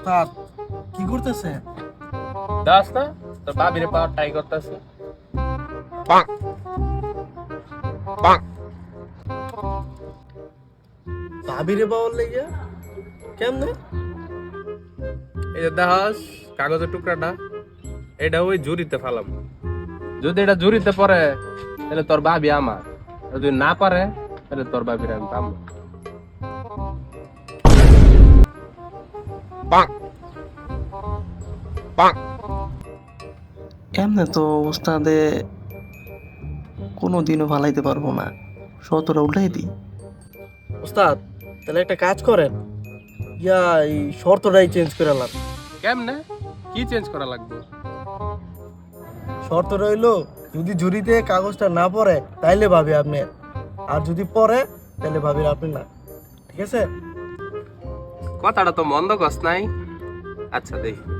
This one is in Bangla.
ওস্তাদ কি করতেছে দাস না তোর ভাবিরে পাওয়ার ট্রাই করতেছে। ভাবিরে পাওয়ার লেগে কেমনে? এই যে দেখাস কাগজের টুকরাটা এটা ওই জুরিতে ফেলাম। যদি এটা জুরিতে পড়ে তাহলে তোর ভাবি আমার। যদি না পারে তাহলে তোর ভাবির আমি পাবো এমনি তো ওস্তাদে কোনো দিনও ফালাইতে পারব না। শতটা উল্টাই দিই। ওস্তাদ তাহলে একটা কাজ করেন। ইয়া এই শর্তটাই চেঞ্জ করে আলাম কেমনে? কি চেঞ্জ করা লাগবে? শর্ত রইল যদি ঝুড়িতে কাগজটা না পড়ে তাইলে ভাবি আপনি। আর যদি পড়ে তাহলে ভাবি আপনি না। ঠিক আছে? কথাটা তো মন্দ কস নাই। আচ্ছা দেখি।